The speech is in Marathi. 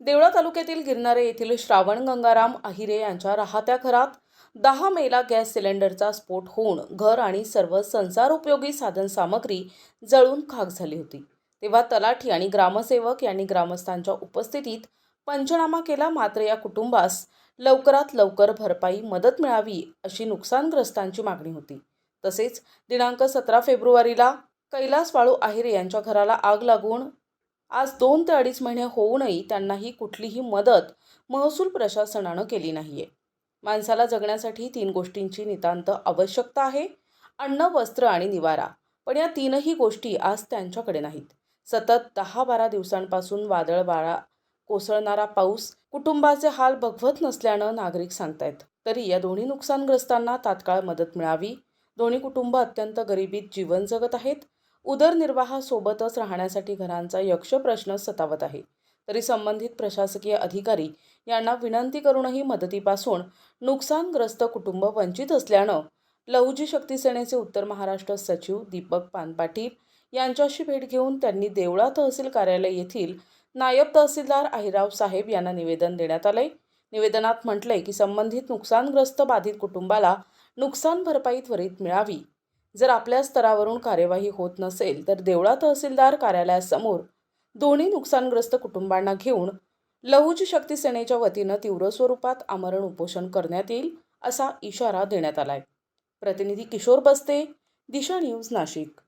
देवळा तालुक्यातील गिरणारे येथील श्रावण गंगाराम अहिरे यांच्या राहत्या घरात दहा मेला गॅस सिलेंडरचा स्फोट होऊन घर आणि सर्व संसारोपयोगी साधनसामग्री जळून खाक झाली होती. तेव्हा तलाठी आणि ग्रामसेवक यांनी ग्रामस्थांच्या उपस्थितीत पंचनामा केला. मात्र या कुटुंबास लवकरात लवकर भरपाई मदत मिळावी अशी नुकसानग्रस्तांची मागणी होती. तसेच दिनांक सतरा फेब्रुवारीला कैलास वाळू आहिरे यांच्या घराला आग लागून आज दोन ते अडीच महिने होऊनही त्यांनाही कुठलीही मदत महसूल प्रशासनानं केली नाहीये. माणसाला जगण्यासाठी तीन गोष्टींची नितांत आवश्यकता आहे अन्न वस्त्र आणि निवारा. पण या तीनही गोष्टी आज त्यांच्याकडे नाहीत. सतत दहा बारा दिवसांपासून वादळ वारा कोसळणारा पाऊस कुटुंबाचे हाल बघवत नसल्यानं नागरिक सांगतायत. तरी या दोन्ही नुकसानग्रस्तांना तात्काळ मदत मिळावी. दोन्ही कुटुंब अत्यंत गरिबीत जीवन जगत आहेत. उदरनिर्वाहासोबतच राहण्यासाठी घरांचा यक्ष प्रश्न सतावत आहे. तरी संबंधित प्रशासकीय अधिकारी यांना विनंती करूनही मदतीपासून नुकसानग्रस्त कुटुंब वंचित असल्यानं लहुजी शक्ती सेनेचे उत्तर महाराष्ट्र सचिव दीपक पानपाटील यांच्याशी भेट घेऊन त्यांनी देवळा तहसील कार्यालय येथील नायब तहसीलदार अहिराव साहेब यांना निवेदन देण्यात आलंय. निवेदनात म्हटलंय की संबंधित नुकसानग्रस्त बाधित कुटुंबाला नुकसान भरपाई त्वरित मिळावी. जर आपल्या स्तरावरून कार्यवाही होत नसेल तर देवळा तहसीलदार कार्यालयासमोर दोन्ही नुकसानग्रस्त कुटुंबांना घेऊन लहुजी शक्ती सेनेच्या वतीनं तीव्र स्वरूपात आमरण उपोषण करण्यात येईल असा इशारा देण्यात आलाय. प्रतिनिधी किशोर बस्ते दिशा न्यूज नाशिक.